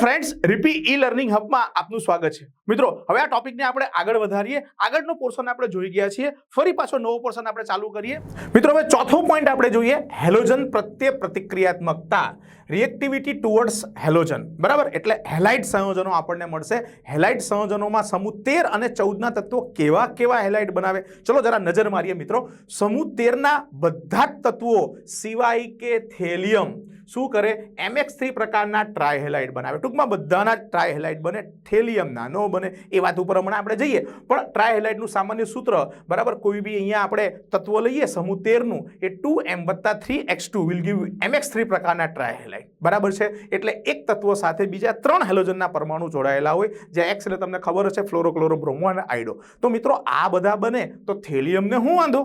Friends રીપી e learning હબમાં આપનું સ્વાગત છે. મિત્રો, હવે આ ટોપિકને આપણે આગળ વધારીએ. આગળનો પોર્શન આપણે જોઈ ગયા છીએ. ફરી પાછો નવો પોર્શન આપણે ચાલુ કરીએ. મિત્રો, હવે ચોથો પોઈન્ટ આપણે જોઈએ, હેલોજન પ્રત્યે પ્રતિક્રિયાત્મકતા. Reactivity towards halogen. બરાબર? એટલે હેલાઇટ સંયોજનો આપણને મળશે. હેલાઇટ સંયોજનોમાં સમૂહ તેર અને ચૌદના તત્વો કેવા કેવા હેલાઇટ બનાવે? ચલો જરા નજર મારીએ મિત્રો. સમૂહ તેરના બધા જ તત્વો સિવાય કે થેલિયમ. શું કરે? એમએક્સ થ્રી પ્રકારના ટ્રાયહેલાઇટ બનાવે. ટૂંકમાં બધાના જ ટ્રાયહેલાઇટ બને, થેલિયમના, ન બને, એ વાત ઉપર હમણાં આપણે જઈએ. પણ ટ્રાયહેલાઇટનું સામાન્ય સૂત્ર, બરાબર? કોઈ બી અહીંયા આપણે તત્વ લઈએ, સમૂહ તેરનું, એ ટુ એમ વત્તા three X two will give M X three પ્રકારના ટ્રાયહેલાઇટ બરાબર છે? એટલે એક તત્વ સાથે બીજા ત્રણ હેલોજનના પરમાણુ જોડાયેલા હોય, જ્યાં એક્સ એટલે તમને ખબર હશે ફ્લોરોક્લોરો બ્રોમો અને આઈડો તો મિત્રો, આ બધા બને, તો થેલિયમને શું વાંધો?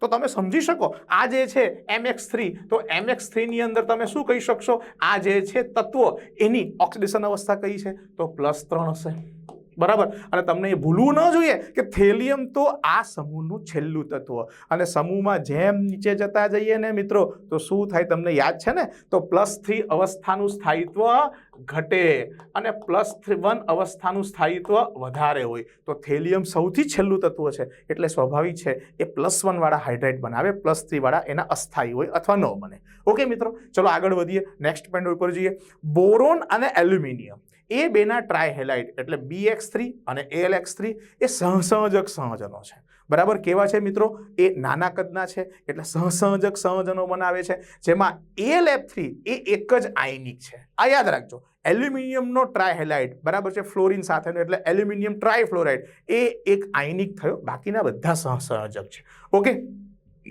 તો તમે સમજી શકો, આ જે છે એમ એક્સ થ્રી તો એમ એક્સ થ્રીની અંદર તમે શું કહી શકશો? આ જે છે તત્વો, એની ઓક્સિડેશન અવસ્થા કઈ છે? તો પ્લસ ત્રણ હશે. બરાબર? અને તમને એ ભૂલવું ન જોઈએ કે થેલિયમ તો આ સમૂહનું છેલ્લું તત્વ. અને સમૂહમાં જેમ નીચે જતા જઈએ ને મિત્રો, તો શું થાય તમને યાદ છે ને? તો પ્લસ થ્રી અવસ્થાનું સ્થાયિત્વ ઘટે અને પ્લસ વન અવસ્થાનું સ્થાયિત્વ વધારે હોય. તો થેલિયમ સૌથી છેલ્લું તત્વ છે. એટલે સ્વાભાવિક છે, એ પ્લસ વનવાળા હાઇડ્રાઇટ બનાવે, પ્લસ થ્રી વાળા એના અસ્થાયી હોય અથવા ન બને. ઓકે મિત્રો, ચલો આગળ વધીએ, નેક્સ્ટ પોઈન્ટ ઉપર જઈએ. બોરોન અને એલ્યુમિનિયમ. એ બેના ટ્રાયહેલાઇટ એટલે બી એક્સ થ્રી અને એલ એક્સ થ્રી એ સહસંયોજક સંયોજનો છે. બરાબર કેવા છે મિત્રો? એ નાના કદના છે, એટલે સહસંયોજક સંયોજનો બનાવે છે, જેમાં એલ એફ થ્રી એ એક જ આયનિક છે. આ યાદ રાખજો, એલ્યુમિનિયમનો ટ્રાયહેલાઇટ બરાબર છે? ફ્લોરિન સાથેનો, એટલે એલ્યુમિનિયમ ટ્રાયફ્લોરાઇડ, એ એક આયનિક થયો, બાકીના બધા સહસંયોજક છે. ઓકે?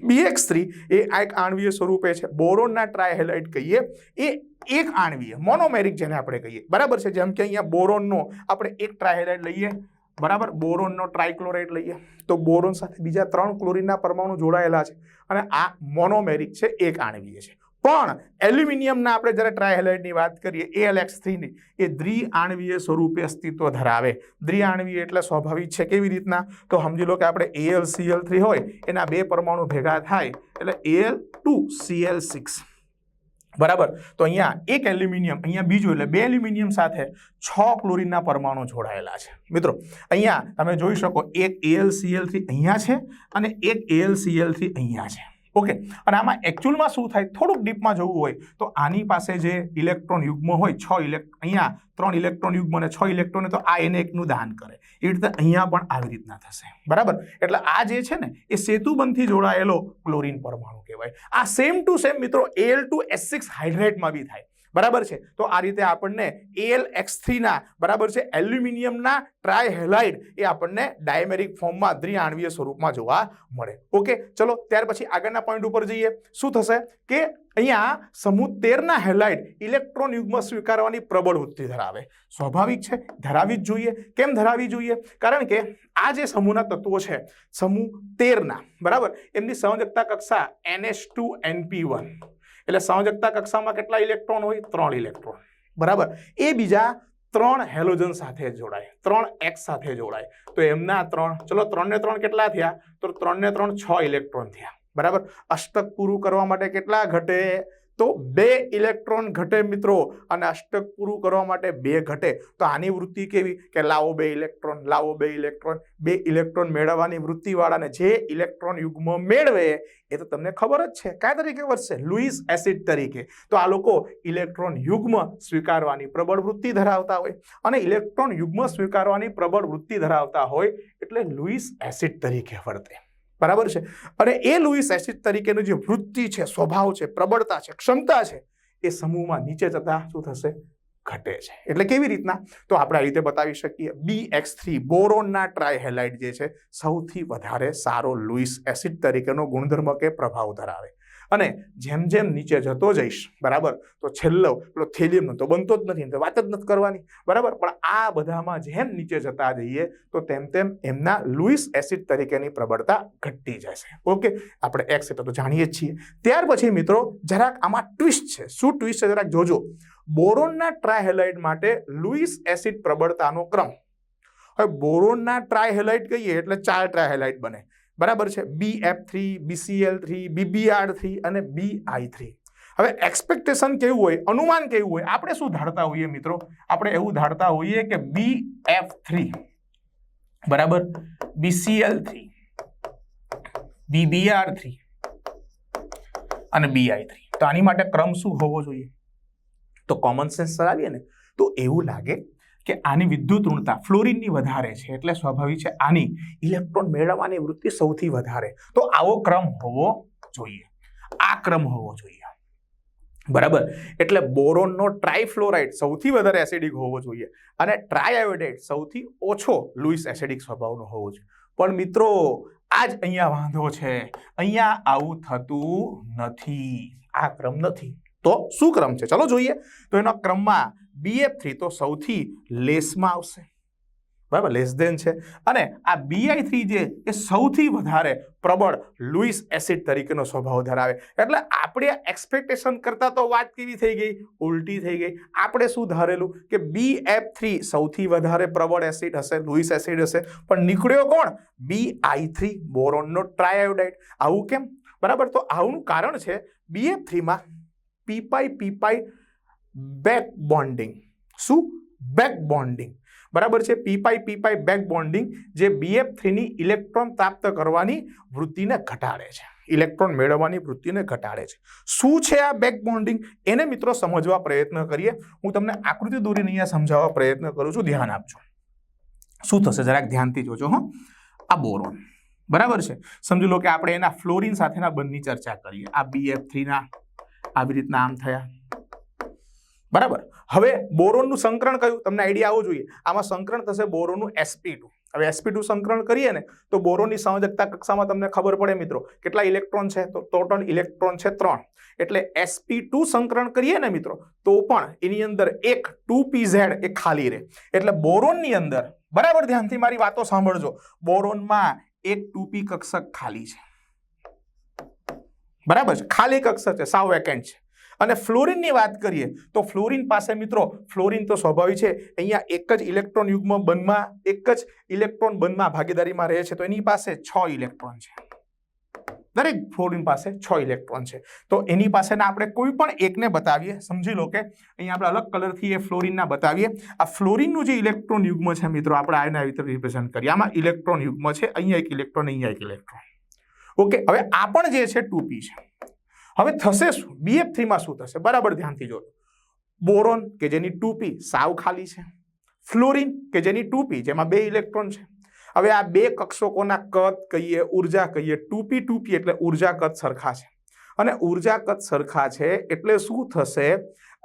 બીએક્સ થ્રી એ આ એક આણવીય સ્વરૂપે છે. બોરોનના ટ્રાયહેલાઇટ કહીએ, એ એક આણવીય મોનોમેરિક જેને આપણે કહીએ. બરાબર છે? જેમ કે અહીંયા બોરોનનો આપણે એક ટ્રાયહેલાઇટ લઈએ, બરાબર? બોરોનનો ટ્રાયક્લોરાઇડ લઈએ. તો બોરોન સાથે બીજા ત્રણ ક્લોરિનના પરમાણુ જોડાયેલા છે અને આ મોનોમેરિક છે, એક આણવીય છે. પણ એલ્યુમિનિયમના આપણે જ્યારે ટ્રાયહેલાઇડની વાત કરીએ એએલએક્સ થ્રીની એ દ્વિઆણવીય સ્વરૂપે અસ્તિત્વ ધરાવે. દ્વિઆણવીય એટલે સ્વાભાવિક છે કેવી રીતના? તો સમજી લો કે આપણે એલ સીએલ થ્રી હોય, એના બે પરમાણુ ભેગા થાય, એટલે એલ ટુ સીએલ સિક્સ બરાબર? તો અહીંયા એક એલ્યુમિનિયમ, અહીંયા બીજું એટલે બે એલ્યુમિનિયમ સાથે છ ક્લોરિનના પરમાણુ જોડાયેલા છે. મિત્રો, અહીંયા તમે જોઈ શકો એક એએલસીએલથી અહીંયા છે અને એક એલ સીએલ થ્રી અહીંયા છે. ઓકે અને આમાં એકચ્યુઅલમાં શું થાય? થોડુંક ડીપમાં જવું હોય તો આની પાસે જે ઇલેક્ટ્રોન યુગ્મ હોય, છ ઇલેક્ટ અહીંયા ત્રણ ઇલેક્ટ્રોન યુગ્મ અને છ ઇલેક્ટ્રોન તો આ એને એકનું દાન કરે. એ રીતે અહીંયા પણ આવી રીતના થશે. બરાબર? એટલે આ જે છે ને, એ સેતુબંધથી જોડાયેલો ક્લોરીન પરમાણુ કહેવાય. આ સેમ ટુ સેમ મિત્રો એલ ટુ એસ સિક્સ હાઇડ્રેટમાં બી થાય. બરાબર છે? તો આ રીતે આપણને એલ એક્સ થ્રીના બરાબર છે, એલ્યુમિનિયમના ટ્રાયહેલાઇડ એ આપણને ડાયમેરિક ફોર્મમાં દ્વિઆણવીય સ્વરૂપમાં જોવા મળે. ઓકે, ચલો ત્યાર પછી આગળના પોઈન્ટ ઉપર જઈએ. શું થશે? કે અહીંયા સમૂહ તેરના હેલાઇડ ઇલેક્ટ્રોન યુગ્મ સ્વીકારવાની પ્રબળ વૃત્તિ ધરાવે. સ્વાભાવિક છે, ધરાવી જ જોઈએ. કેમ ધરાવી જોઈએ? કારણ કે આ જે સમૂહના તત્વો છે સમૂહ તેરના બરાબર? એમની સંયોજકતા કક્ષા એનએચ ટુ એનપી વન એટલે સંયોજકતા કક્ષામાં કેટલા ઇલેક્ટ્રોન હોય? ત્રણ ઇલેક્ટ્રોન. બરાબર? એ બીજા ત્રણ હેલોજન સાથે જોડાય. ત્રણ એક્સ સાથે જોડાય. તો એમના ત્રણ, ચલો ત્રણને ત્રણ કેટલા થયા? તો ત્રણને ત્રણ છ ઇલેક્ટ્રોન થયા. બરાબર? અષ્ટક પૂરું કરવા માટે કેટલા ઘટે? તો બે ઇલેક્ટ્રોન ઘટે મિત્રો, અને અષ્ટક પૂરું કરવા માટે બે ઘટે. તો આની વૃત્તિ કેવી? કે લાવો બે ઇલેક્ટ્રોન, લાવો બે ઇલેક્ટ્રોન. બે ઇલેક્ટ્રોન મેળવવાની વૃત્તિવાળાને જે ઇલેક્ટ્રોન યુગ્મ મેળવે, એ તો તમને ખબર જ છે. કયા તરીકે વધશે લુઈસ એસિડ તરીકે. તો આ લોકો ઇલેક્ટ્રોન યુગ્મ સ્વીકારવાની પ્રબળ વૃત્તિ ધરાવતા હોય. અને ઇલેક્ટ્રોન યુગ્મ સ્વીકારવાની પ્રબળ વૃત્તિ ધરાવતા હોય એટલે લુઈસ એસિડ તરીકે વર્તે. બરાબર છે? અને એ લુઈસ એસિડ તરીકેનું જે વૃત્તિ છે, સ્વભાવ છે, પ્રબળતા છે, ક્ષમતા છે, એ સમૂહમાં નીચે જતા શું થશે? ઘટે છે. એટલે કેવી રીતના? તો આપણે આ રીતે બતાવી શકીએ. બી એક્સ થ્રી બોરોનના ટ્રાયહેલાઇટ જે છે, સૌથી વધારે સારો લુઈસ એસિડ તરીકેનો ગુણધર્મ કે પ્રભાવ ધરાવે. અને જેમ જેમ નીચે જતો જઈશ, બરાબર? તો છેલ્લો પેલો થેલિયમનો તો બનતો જ નથી તો વાત જ નથી કરવાની, બરાબર? પણ આ બધામાં જેમ નીચે જતા જઈએ, તો તેમ તેમ એમના લુઈસ એસિડ તરીકેની પ્રબળતા ઘટતી જશે ઓકે? આપણે એક્સ એટલે તો જાણીએ જ છીએ. ત્યાર પછી મિત્રો, જરાક આમાં ટ્વિસ્ટ છે. શું ટ્વિસ્ટ છે જરાક જોજો. બોરોનના ટ્રાયહેલાઇડ માટે લુઈસ એસિડ પ્રબળતાનો ક્રમ. હવે બોરોનના ટ્રાયહેલાઇટ કહીએ એટલે ચાર ટ્રાયહેલાઇટ બને. બરાબર છે? B F three B C L three B B R three અને બી આઈ થ્રી હવે એક્સપેક્ટેશન કેવું હોય? અનુમાન કેવું હોય? આપણે શું ધારતા હોઈએ મિત્રો? આપણે એવું ધારતા હોઈએ કે બી એફ થ્રી બરાબર? બીસીએલ થ્રી બીબીઆર થ્રી અને બીઆઈ થ્રી તો આની માટે ક્રમ શું હોવો જોઈએ? તો કોમન સેન્સ ચલાવીએ ને, તો એવું લાગે કે આની વિદ્યુત ઋણતા ફ્લોરિનની વધારે છે, એટલે સ્વાભાવિક છે આની ઇલેક્ટ્રોન મેળવવાની વૃત્તિ સૌથી વધારે. તો આવો ક્રમ હોવો જોઈએ. આ ક્રમ હોવો જોઈએ. બરાબર? એટલે બોરોનનો ટ્રાયફ્લોરાઇડ સૌથી વધારે એસિડિક હોવો જોઈએ અને ટ્રાયઆયોડાઇડ સૌથી ઓછો લુઇસ એસિડિક સ્વભાવનો હોવો જોઈએ. પણ મિત્રો આ જ અહીંયા વાંધો છે. અહીંયા આવું થતું નથી. આ ક્રમ નથી. તો શું ક્રમ છે? ચલો જોઈએ. તો એનો ક્રમમાં બીએફ થ્રી તો સૌથી લેસમાં આવશે. બરાબર? લેસ દેન છે. અને આ બીઆઈ થ્રી જે એ સૌથી વધારે પ્રબળ લુઇસ એસિડ તરીકેનો સ્વભાવ ધરાવે. એટલે આપણે એક્સપેક્ટેશન કરતાં તો વાત કેવી થઈ ગઈ? ઉલટી થઈ ગઈ. આપણે શું ધારેલું? કે બી એફ થ્રી સૌથી વધારે પ્રબળ એસિડ હશે, લુઇસ એસિડ હશે. પણ નીકળ્યો કોણ? બી આઈ થ્રી બોરોનનો ટ્રાયોડાઇડ આવું કેમ? બરાબર? તો આવું કારણ છે B F થ્રીમાં p pi p pi back bonding. શું? Back bonding. બરાબર છે? P pi p pi back bonding જે બીએફ થ્રીની ઇલેક્ટ્રોન પ્રાપ્ત કરવાની વૃત્તિને ઘટાડે છે. ઇલેક્ટ્રોન મેળવવાની વૃત્તિને ઘટાડે છે. શું છે આ બેક બોન્ડિંગ? એને મિત્રો સમજવા પ્રયત્ન કરીએ. હું તમને આકૃતિ દોરીને અહીંયા સમજાવવા પ્રયત્ન કરું છું. ધ્યાન આપજો. શું થશે? જરાક ધ્યાનથી જોજો, હો. આ બોરોન. બરાબર છે? સમજી લો કે આપણે એના ફ્લોરિન સાથેના બંધની ચર્ચા કરીએ. આ બીએફ થ્રીના આવી રીતના આમ થયા. બરાબર? હવે બોરોનનું સંકરણ કયું? તમને આઈડિયા આવવો જોઈએ. આમાં સંકરણ થશે બોરોનું એસપી ટુ હવે એસપી ટુ સંકરણ કરીએ ને, તો બોરોની સંયોજકતા કક્ષામાં તમને ખબર પડે મિત્રો. કેટલા ઇલેક્ટ્રોન છે? તો ટોટલ ઇલેક્ટ્રોન છે ત્રણ. એટલે એસપી ટુ સંકરણ કરીએ ને મિત્રો, તો પણ એની અંદર એક ટુ પી ઝેડ એ ખાલી રહે. એટલે બોરોનની અંદર, બરાબર ધ્યાનથી મારી વાતો સાંભળજો. બોરોનમાં એક ટુ પી કક્ષક ખાલી છે. બરાબર છે? ખાલી કક્ષક છે, સાવ વેકેન્ટ છે. અને ફ્લોરિનની વાત કરીએ, તો ફ્લોરિન પાસે મિત્રો, ફ્લોરિન તો સ્વાભાવિક છે, અહીંયા એક જ ઇલેક્ટ્રોન યુગ્મ બંધમાં એક જ ઇલેક્ટ્રોન બંધમાં ભાગીદારીમાં રહે છે, તો એની પાસે છ ઇલેક્ટ્રોન છે. દરેક ફ્લોરિન પાસે છ ઇલેક્ટ્રોન છે. તો એની પાસેના આપણે કોઈ પણ એકને બતાવીએ, સમજી લો કે અહીંયા આપણે અલગ કલરથી એ ફ્લોરિનના બતાવીએ. આ ફ્લોરિનનું જે ઇલેક્ટ્રોન યુગ્મ છે મિત્રો, આપણે આના રીતે રિપ્રેઝન્ટ કરીએ. આમાં ઇલેક્ટ્રોન યુગ્મ છે, અહીંયા એક ઇલેક્ટ્રોન, અહીંયા એક ઇલેક્ટ્રોન. ઓકે, હવે આ પણ જે છે ટુ છે. હવે થશે શું? બીએફ થ્રીમાં શું થશે? બરાબર ધ્યાનથી જોજો. બોરોન કે જેની ટૂપી સાવ ખાલી છે. ફ્લોરિન કે જેની ટૂપી જેમાં બે ઇલેક્ટ્રોન છે. હવે આ બે કક્ષકોના કદ કહીએ, ઊર્જા કહીએ, ટૂપી ટૂપી એટલે ઊર્જા કદ સરખા છે. અને ઊર્જા કદ સરખા છે એટલે શું થશે?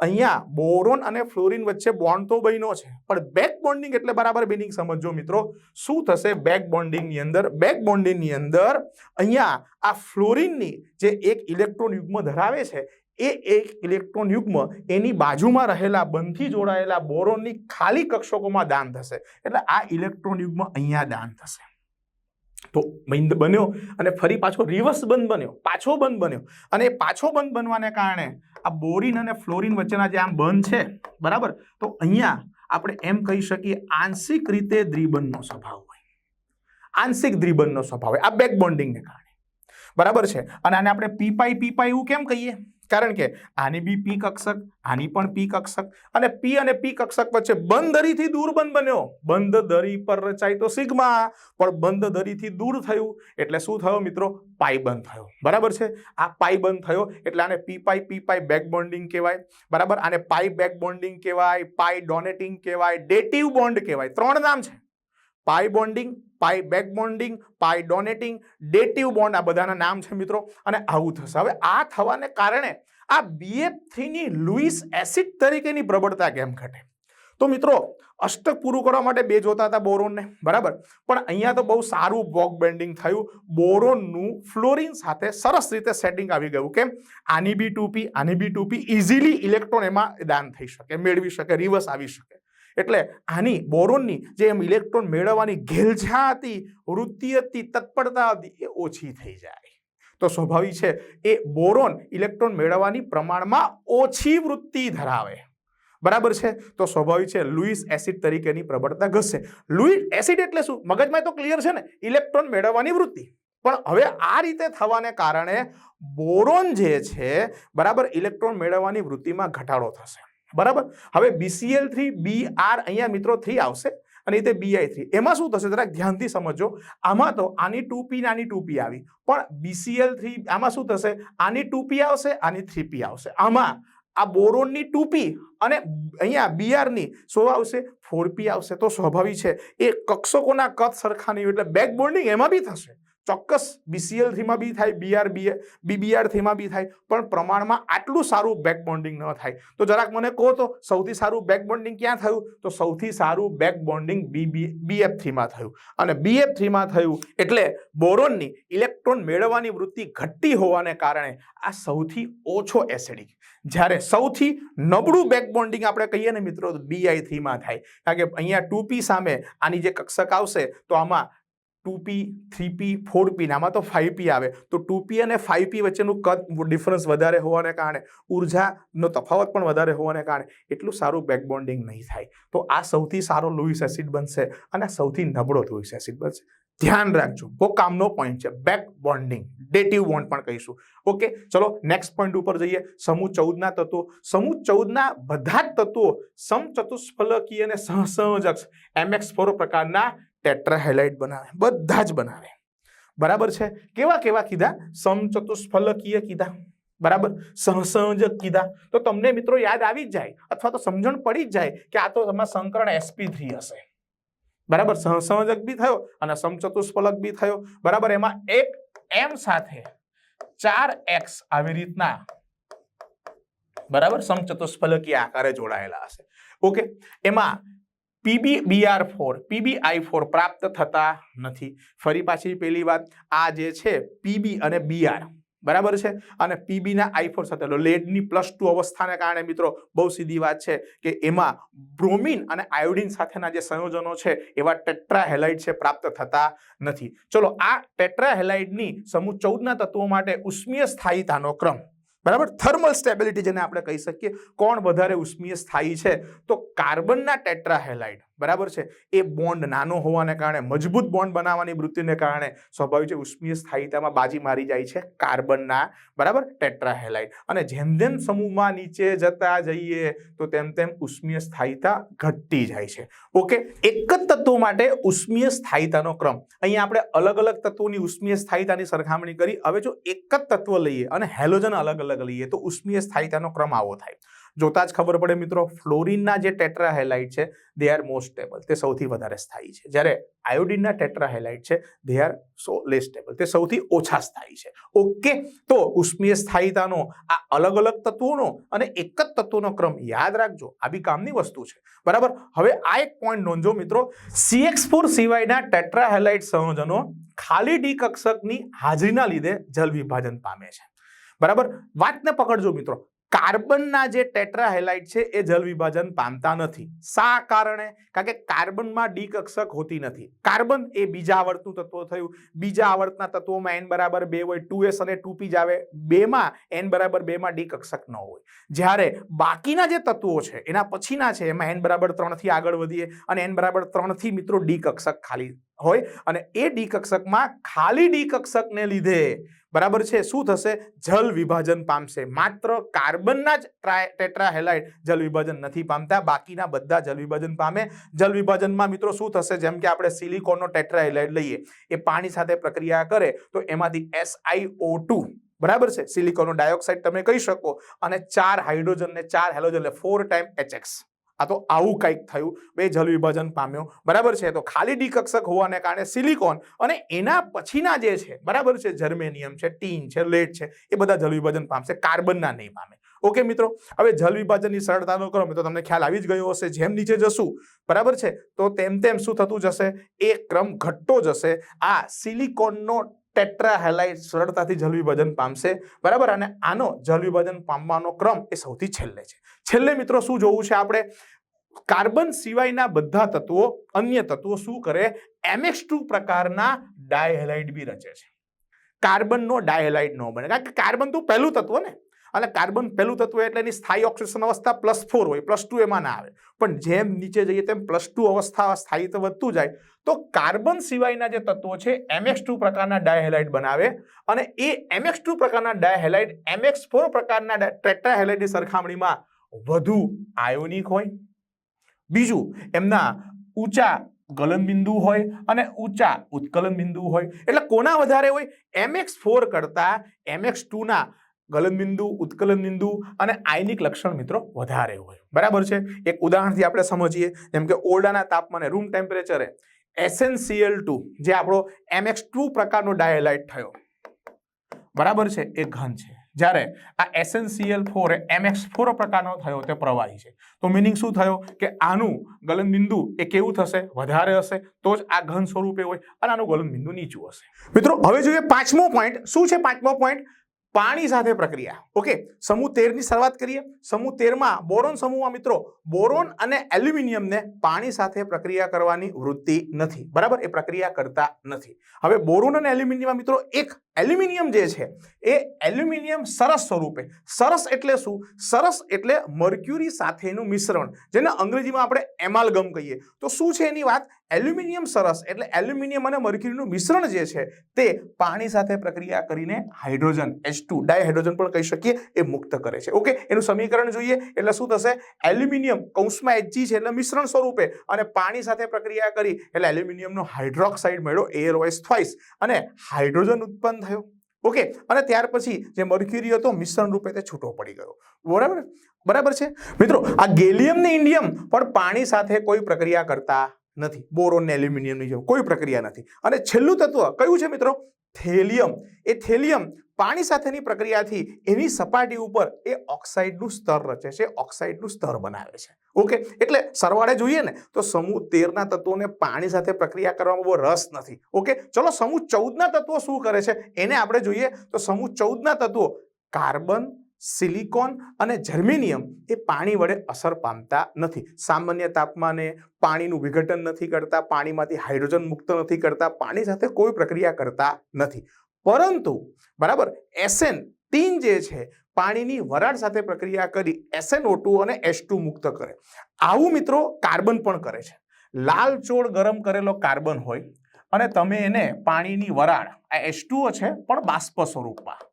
અહીંયા બોરોન અને ફ્લોરિન વચ્ચે બોન્ડ તો બન્યો છે પણ બેક બોન્ડિંગ એટલે બરાબર બેનિંગ સમજો મિત્રો. શું થશે બેક બોન્ડિંગની અંદર? બેક બોન્ડિંગની અંદર અહીંયા આ ફ્લોરિનની જે એક ઇલેક્ટ્રોન યુગ્મ ધરાવે છે એ એક ઇલેક્ટ્રોન યુગ્મ એની બાજુમાં રહેલા બંધથી જોડાયેલા બોરોનની ખાલી કક્ષકોમાં દાન થશે. એટલે આ ઇલેક્ટ્રોન યુગ્મ અહીંયા દાન થશે. તો બંધ બન્યો અને ફરી પાછો રિવર્સ બંધ બન્યો, પાછો બંધ બન્યો. અને પાછો બંધ બનવાને કારણે આ બોરિન અને ફ્લોરિન વચ્ચેના જે આમ બંધ છે, બરાબર? તો અહીંયા આપણે એમ કહી શકીએ, આંશિક રીતે દ્વિબંધનો સ્વભાવ હોય. આંશિક દ્વિબંધનો સ્વભાવ હોય. આ બેક બોન્ડિંગને કારણે. બરાબર છે? અને આને આપણે પીપાઈ પીપાઈ એવું કેમ કહીએ? કારણ કે આની બી પી કક્ષક, આની પણ પી કક્ષક અને પી અને પી કક્ષક વચ્ચે બંધ દરીથી દૂર બંધ બન્યો. બંધ દરી પર રચાય તો સિગ્મા, પણ બંધ દરીથી દૂર થયું. એટલે શું થયો મિત્રો? પાઈ બંધ થયો. બરાબર છે? આ પાઈ બંધ થયો એટલે આને પી પાઈ પી પાઈ બેક બોન્ડિંગ કહેવાય. બરાબર? આને પાઈ બેક બોન્ડિંગ કહેવાય, પાઈ ડોનેટિંગ કહેવાય, ડેટિવ બોન્ડ કહેવાય. ત્રણ નામ છે. Pi bonding pi back bonding pi donating, dative bond આ બધાના નામ છે મિત્રો. અને આવું થશે. હવે આ થવાને કારણે આ બીએફ થ્રીની લુઈસ એસિડ તરીકેની પ્રબળતા કેમ ઘટે? તો મિત્રો, અષ્ટક પૂરું કરવા માટે બે જોતા હતા બોરોનને, બરાબર? પણ અહીંયા તો બહુ સારું બોક બેન્ડિંગ થયું. બોરોનનું ફ્લોરિન સાથે સરસ રીતે સેટિંગ આવી ગયું. કેમ? આની બી ટુપી, આની બી ટુપી, ઇઝીલી ઇલેક્ટ્રોન એમાં દાન થઈ શકે, મેળવી શકે, રિવર્સ આવી શકે. એટલે આની બોરોનની જે એમ ઇલેક્ટ્રોન મેળવવાની ઘેલછા હતી, વૃત્તિ હતી, તત્પરતા હતી, એ ઓછી થઈ જાય. તો સ્વાભાવિક છે, એ બોરોન ઇલેક્ટ્રોન મેળવવાની પ્રમાણમાં ઓછી વૃત્તિ ધરાવે. બરાબર છે? તો સ્વાભાવિક છે, લુઈસ એસિડ તરીકેની પ્રબળતા ઘટશે. લુઈસ એસિડ એટલે શું? મગજમાં તો ક્લિયર છે ને? ઇલેક્ટ્રોન મેળવવાની વૃત્તિ. પણ હવે આ રીતે થવાને કારણે બોરોન જે છે, બરાબર, ઇલેક્ટ્રોન મેળવવાની વૃત્તિમાં ઘટાડો થશે. બરાબર? હવે બીસીએલ થ્રી બી આર અહીંયા મિત્રો થ્રી આવશે અને તે બીઆઈ થ્રી એમાં શું થશે? જરાક ધ્યાનથી સમજો આમાં તો આની ટુ પી આની ટુ પી આવી. પણ બીસીએલ થ્રી આમાં શું થશે? આની ટુ પી આવશે, આની થ્રી પી આવશે. આમાં આ બોરોનની ટુ પી અને અહીંયા બીઆરની શું આવશે? ફોર પી આવશે. તો સ્વાભાવિક છે. એ કક્ષકોના કદ સરખા નહીં એટલે બેક બોન્ડિંગ એમાં બી થશે. ચોક્કસ બીસીએલ થ્રીમાં બી થાય બીઆર બી બીબીઆર થ્રીમાં બી થાય, પણ પ્રમાણમાં આટલું સારું બેક બોન્ડિંગ ન થાય. તો જરાક મને કહો તો, સૌથી સારું બેક બોન્ડિંગ ક્યાં થયું? તો સૌથી સારું બેક બોન્ડિંગ બીબી બીએફ થ્રીમાં થયું. અને બીએફ થ્રીમાં થયું એટલે બોરોનની ઇલેક્ટ્રોન મેળવવાની વૃત્તિ ઘટતી હોવાને કારણે આ સૌથી ઓછો એસિડિક જ્યારે સૌથી નબળું બેક બોન્ડિંગ આપણે કહીએ ને મિત્રો બીઆઈ થ્રીમાં થાય. કારણ કે અહીંયા ટુ પી સામે આની જે કક્ષક આવશે, તો આમાં ટુ પી થ્રી આમાં તો ફાઈવ પી આવે. તો ટુ પી અને ફાઈવ પી વચ્ચેનું કદ ડિફરન્સ વધારે હોવાને કારણે, ઉર્જાનો તફાવત પણ વધારે હોવાને કારણે એટલું સારું બેકબોન્ડિંગ નહીં થાય. તો આ સૌથી સારો લુઈસ એસિડ બનશે અને સૌથી નબળો લુઈસ એસિડ બનશે. ધ્યાન રાખજો, બહુ કામનો પોઈન્ટ છે. બેક બોન્ડિંગ ડેટિવ બોન્ડ પણ કહીશું. ઓકે ચલો નેક્સ્ટ પોઈન્ટ ઉપર જઈએ. સમૂહ ચૌદના તત્વો. સમૂહ ચૌદના બધા જ તત્વો સમચતુષ્ફલકીય અને સહસંયોજક એમએક્સ ફોર પ્રકારના ટેટ્રાહેલાઇટ બનાવે, બધા જ બનાવે. બરાબર છે? કેવા કેવા કીધા? સમચતુષ્ફલકીય કીધા. બરાબર? સહસંયોજક કીધા. તો તમને મિત્રો યાદ આવી જ જાય, અથવા તો સમજણ પડી જ જાય કે આ તો તમારા સંકરણ એસપી થ્રી હશે. બરાબર? સહસંયોજક બી થયો અને સમચતુષ્ફલક બી થયો. બરાબર? એમાં એક એમ સાથે ચાર એક્સ આવી રીતના. બરાબર? સમચતુષ્ફલકીય આકારે જોડાયેલા હશે. ઓકે? એમાં P B B R four, P B I four પ્રાપ્ત થતા નથી. ફરી પાછી પહેલી વાત, આ જે છે, પીબી અને બીઆર, બરાબર છે? અને પીબીના આઈ ફોર સાથે લેડની પ્લસ ટુ અવસ્થાને કારણે મિત્રો, બહુ સીધી વાત છે કે એમાં બ્રોમિન અને આયોડિન સાથેના જે સંયોજનો છે, એવા ટેટ્રાહેલાઇડ છે પ્રાપ્ત થતા નથી. ચલો, આ ટેટ્રાહેલાઇડની સમૂહ ચૌદના તત્વો માટે ઉષ્મીય સ્થાયીતાનો ક્રમ. બરાબર? થર્મલ સ્ટેબિલિટી જેને આપણે કહી શકીએ, કોણ વધારે ઉષ્મીય સ્થાયી છે? તો કાર્બનના ટેટ્રાહેલાઇડ. બરાબર છે? એ બોન્ડ નાનો હોવાને કારણે, મજબૂત બોન્ડ બનાવવાની વૃત્તિને કારણે સ્વાભાવિક છે, ઉષ્મીય સ્થાયીતામાં બાજી મારી જાય છે કાર્બનના, બરાબર? ટેટ્રાહેલાઇડ. અને જેમ જેમ સમૂહમાં નીચે જતા જઈએ, તો તેમ તેમ ઉષ્મીય સ્થાયીતા ઘટતી જાય છે. ઓકે? એક જ તત્વો માટે ઉષ્મીય સ્થાયીતાનો ક્રમ. અહીંયા આપણે અલગ અલગ તત્વોની ઉષ્મીય સ્થાયીતાની સરખામણી કરી. હવે જો એક જ તત્વ લઈએ અને હેલોજન અલગ અલગ લઈએ, તો ઉષ્મીય સ્થાયીતાનો ક્રમ આવો થાય. જોતા જ ખબર પડે મિત્રો, ફ્લોરિનના જે ટેટ્રા હેલાઇટ છે દે આર મોસ્ટ સ્ટેબલ તે સૌથી વધારે સ્થાયી છે. જ્યારે આયોડિનના ટેટ્રા હેલાઇટ છે they are so less stable તે સૌથી ઓછા સ્થાયી છે. ઓકે, તો ઉષ્મીય સ્થાયીતાનો આ અલગ અલગ તત્વોનો અને એક જ તત્વોનો ક્રમ યાદ રાખજો. આ બી કામની વસ્તુ છે. બરાબર? હવે આ એક પોઈન્ટ નોંધજો મિત્રો. સીએક્સ ફોર સિવાયના ટેટ્રા હેલાઇટ સંયોજનો ખાલી ડી કક્ષકની હાજરીના લીધે જલ વિભાજન પામે છે. બરાબર? વાતને પકડજો મિત્રો. કાર્બનના જે ટેટ્રાહેલાઇટ છે એ જલ વિભાજન પામતા નથી. શા કારણે? કારણ કે કાર્બનમાં ડી કક્ષક હોતી નથી. કાર્બન એ બીજા આવર્તનું તત્વ થયું. બીજા આવર્તના તત્વોમાં એન બરાબર બે હોય, ટુ એસ અને ટુ પી જ આવે. બેમાં એન બરાબર બેમાં ડી કક્ષક ન હોય. જ્યારે બાકીના જે તત્વો છે, એના પછીના છે, એમાં એન બરાબર ત્રણથી આગળ વધીએ અને એન બરાબર ત્રણથી મિત્રો ડી કક્ષક ખાલી હોય અને એ ડી કક્ષકમાં ખાલી ડી કક્ષકને લીધે બરાબર છે, શું થશે? જલ વિભાજન પામશે. માત્ર કાર્બનના જ ટેટ્રાહેલાઇડ જલ વિભાજન નથી પામતા, બાકીના બધા જલ વિભાજન પામે. જલ વિભાજનમાં મિત્રો શું થશે? જેમ કે આપણે સિલિકોનનો ટેટ્રાહેલાઇડ લઈએ, એ પાણી સાથે પ્રક્રિયા કરે, તો એમાંથી એસઆઈઓ ટુ બરાબર છે? સિલિકોનનો ડાયોક્સાઇડ તમે કહી શકો, અને ચાર હાઇડ્રોજન ને ચાર હેલોજન એટલે ફોર ટાઈમ એચએક્સ આ તો આવું કંઈક થયું. બે જલ વિભાજન પામ્યો. બરાબર છે? તો ખાલી ડીકક્ષક હોવાને કારણે સિલિકોન અને એના પછીના જે છે, બરાબર છે? જર્મેનિયમ છે ટીન છે લેડ છે, એ બધા જલ વિભાજન પામશે. કાર્બનના નહીં પામે. ઓકે મિત્રો? હવે જલ વિભાજનની સરળતાનો ક્રમ મિત્રો, તમને ખ્યાલ આવી જ ગયો હશે. જેમ નીચે જશું. બરાબર છે? તો તેમ તેમ શું થતું જશે? એ ક્રમ ઘટતો જશે. આ સિલિકોનનો ટેટ્રાહેલાઇટ સરળતાથી જલ વિભાજન પામશે. બરાબર? અને આનો જલ વિભાજન પામવાનો ક્રમ એ સૌથી છેલ્લે છે. છેલ્લે મિત્રો શું જોવું છે આપણે? કાર્બન સિવાયના બધા તત્વો, અન્ય તત્વો શું કરે? એમએક્સ ટુ પ્રકારના ડાયહેલાઇડ બી રચે છે. કાર્બનનો ડાયહેલાઇડ ન બને. કારણ કે કાર્બન તો પહેલું તત્વ ને. અને કાર્બન પહેલું તત્વ એટલે એની સ્થાયી ઓક્સિજન અવસ્થા પ્લસ ફોર હોય, પ્લસ ટુ એમાં ના આવે. પણ જેમ નીચે જઈએ તેમ પ્લસ ટુ અવસ્થા સ્થાયિત્વ વધતું જાય. તો કાર્બન સિવાયના જે તત્વો છે એમએક્સ ટુ પ્રકારના ડાયહેલાઇટ બનાવે. અને એ એમએક્સ ટુ પ્રકારના ડાયહેલાઇટ એમએક્સ ફોર પ્રકારના ટેટ્રાહેલાઇડની સરખામણીમાં વધુ આયોનિક હોય. બીજું, એમના ઊંચા ગલન બિંદુ હોય અને ઊંચા ઉત્કલન બિંદુ હોય. એટલે કોના વધારે હોય? એમએક્સ ફોર કરતા એમએક્સ એક્સ ટુના ગલન બિંદુ, ઉત્કલન બિંદુ અને આયનિક લક્ષણ મિત્રો વધારે હોય. બરાબર છે? એક ઉદાહરણથી આપણે સમજીએ. જેમ કે ઓરડાના તાપમાને, રૂમ ટેમ્પરેચરે એસએનસીએલ ટુ, જે આપણો એમએક્સ ટુ પ્રકારનો ડાયલાઇટ થયો. બરાબર છે? એ ઘન છે. જ્યારે આ એસએનસીએલ ફોર એમએક્સ ફોર પ્રકારનો થયો તે પ્રવાહી છે. તો મિનિંગ શું થયો? કે આનું ગલનબિંદુ એ કેવું થશે? વધારે હશે, તો જ આ ઘન સ્વરૂપે હોય અને આનું ગલનબિંદુ નીચું હશે. મિત્રો, હવે જોઈએ પાંચમો પોઈન્ટ શું છે પાંચમો પોઈન્ટ પાણી સાથે પ્રક્રિયા. ઓકે સમૂહ તેરની શરૂઆત કરીએ. સમૂહ તેરમાં બોરોન સમૂહમાં મિત્રો, બોરોન અને એલ્યુમિનિયમને પાણી સાથે પ્રક્રિયા કરવાની વૃત્તિ નથી. બરાબર? એ પ્રક્રિયા કરતા નથી. હવે બોરોન અને એલ્યુમિનિયમમાં મિત્રો, એક એલ્યુમિનિયમ જે છે, એ એલ્યુમિનિયમ સરસ સ્વરૂપે. સરસ એટલે શું? સરસ એટલે મર્ક્યુરી સાથેનું મિશ્રણ, જેને અંગ્રેજીમાં આપણે એમાલગમ કહીએ. તો શું છે એની વાત? એલ્યુમિનિયમ સરસ એટલે એલ્યુમિનિયમ અને મર્ક્યુરીનું મિશ્રણ જે છે, તે પાણી સાથે પ્રક્રિયા કરીને હાઇડ્રોજન એચ ટુ ડાયહાઇડ્રોજન પણ કહી શકીએ, એ મુક્ત કરે છે. ઓકે, એનું સમીકરણ જોઈએ. એટલે શું થશે? એલ્યુમિનિયમ કૌંસમાં એચજી છે એટલે મિશ્રણ સ્વરૂપે અને પાણી સાથે પ્રક્રિયા કરી, એટલે એલ્યુમિનિયમનો હાઇડ્રોક્સાઇડ મેળો એરોએસ થ્વાઇસ અને હાઇડ્રોજન ઉત્પન્ન થયો? ઓકે અને ત્યાર પછી જે મર્ક્યુરી હતો, મિશ્રણ રૂપે તે છૂટો પડી ગયો. બરાબર? બરાબર છે? મિત્રો, આ ગેલિયમ ને ઇન્ડિયમ પણ પાણી સાથે કોઈ પ્રક્રિયા કરતા નથી. બોરોન ને એલ્યુમિનિયમની જેમ કોઈ પ્રક્રિયા નથી. અને છેલ્લું તત્વ કયું છે મિત્રો? થેલિયમ. એ થેલિયમ પાણી સાથેની પ્રક્રિયાથી એની સપાટી ઉપર એ ઓક્સાઇડનું સ્તર રચે છે, ઓક્સાઇડનું સ્તર બનાવે છે. ઓકે? એટલે સરવાળે જોઈએ ને, તો સમૂહ તેરના તત્વોને પાણી સાથે પ્રક્રિયા કરવામાં બહુ રસ નથી. ઓકે? ચલો, સમૂહ ચૌદના તત્વો શું કરે છે? એને આપણે જોઈએ તો સમૂહ ચૌદના તત્વો કાર્બન સિલિકોન અને જર્મેનિયમ એ પાણી વડે અસર પામતા નથી. સામાન્ય તાપમાને પાણીનું વિઘટન નથી કરતા, પાણીમાંથી હાઇડ્રોજન મુક્ત નથી કરતા, પાણી સાથે કોઈ પ્રક્રિયા કરતા નથી. પરંતુ, બરાબર, એસએન તીન જે છે, પાણીની વરાળ સાથે પ્રક્રિયા કરી એસએનઓ ટુ અને એસ મુક્ત કરે. આવું મિત્રો કાર્બન પણ કરે છે. લાલ ચોળ ગરમ કરેલો કાર્બન હોય અને તમે એને પાણીની વરાળ, આ એસ છે, પણ બાષ્પ સ્વરૂપમાં.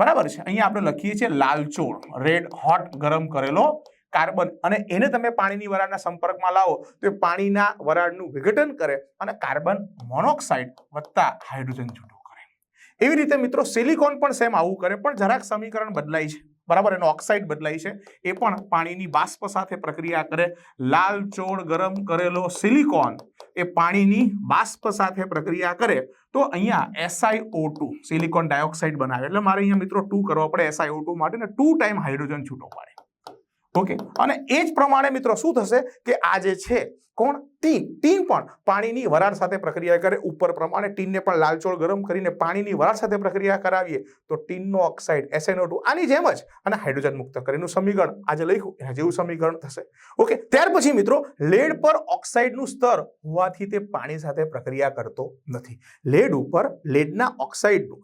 બરાબર છે. અહીંયા આપણે લખીએ છીએ લાલચોળ રેડ હોટ ગરમ કરેલો કાર્બન. અને એને તમે પાણીની વરાળના સંપર્કમાં લાવો તો એ પાણીના વરાળનું વિઘટન કરે અને કાર્બન મોનોક્સાઇડ વત્તા હાઇડ્રોજન છૂટું કરે. એવી રીતે મિત્રો સિલિકોન પણ સેમ આવું કરે, પણ જરાક સમીકરણ બદલાય છે. બરાબર? એનો ઓક્સાઇડ બદલાય છે. એ પણ પાણીની બાષ્પ સાથે પ્રક્રિયા કરે. લાલ ચોળ ગરમ કરેલો સિલિકોન એ પાણીની બાષ્પ સાથે પ્રક્રિયા કરે. તો અહીંયા એસઆઈઓ ટુ સિલિકોન ડાયોક્સાઇડ બનાવે. એટલે મારે અહીંયા મિત્રો ટુ કરવો પડે એસઆઈઓ ટુ માટે ટુ ટાઈમ હાઇડ્રોજન છૂટો પડે. ઓકે અને એ જ પ્રમાણે મિત્રો શું થશે કે આ જે છે, કોણ? ટીન. ટીન પણ પાણીની વરાળ સાથે પ્રક્રિયા કરે. ઉપર પ્રમાણે ટીનને પણ લાલચોળ ગરમ કરીને પાણીની વરાળ સાથે પ્રક્રિયા કરાવીએ તો ટીનનો ઓક્સાઇડ એસએનઓ ટુ આની જેમ જ અને હાઇડ્રોજન મુક્ત કરીનું સમીકરણ આજે લખ્યું. એના જેવું સમીકરણ થશે. ઓકે ત્યાર પછી મિત્રો લેડ પર ઓક્સાઇડનું સ્તર હોવાથી તે પાણી સાથે પ્રક્રિયા કરતો નથી. લેડ ઉપર લેડના ઓક્સાઇડનું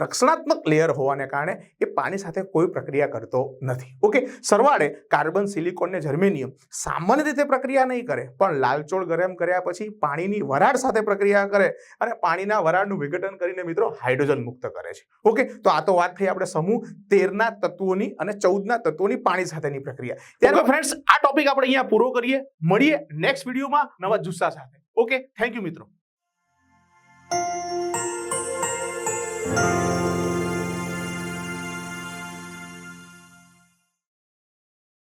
રક્ષણાત્મક લેયર હોવાને કારણે એ પાણી સાથે કોઈ પ્રક્રિયા કરતો નથી. ઓકે સરવાળે કાર્બન સિલિકોન ને જર્મેનિયમ સામાન્ય રીતે પ્રક્રિયા નહીં કરે, પણ લાલચોળ ગરમ કર્યા પછી પાણીની વરાળ સાથે પ્રક્રિયા કરે અને પાણીના વરાળનું વિઘટન કરીને મિત્રો હાઇડ્રોજન મુક્ત કરે છે. ઓકે તો આ તો વાત થઈ આપણે સમૂહ તેરના તત્વોની અને ચૌદના તત્વોની પાણી સાથેની પ્રક્રિયા. ત્યારે ફ્રેન્ડ્સ આ ટોપિક આપણે અહીંયા પૂરો કરીએ. મળીએ નેક્સ્ટ વિડીયોમાં નવા જુસ્સા સાથે. ઓકે થેન્ક યુ મિત્રો.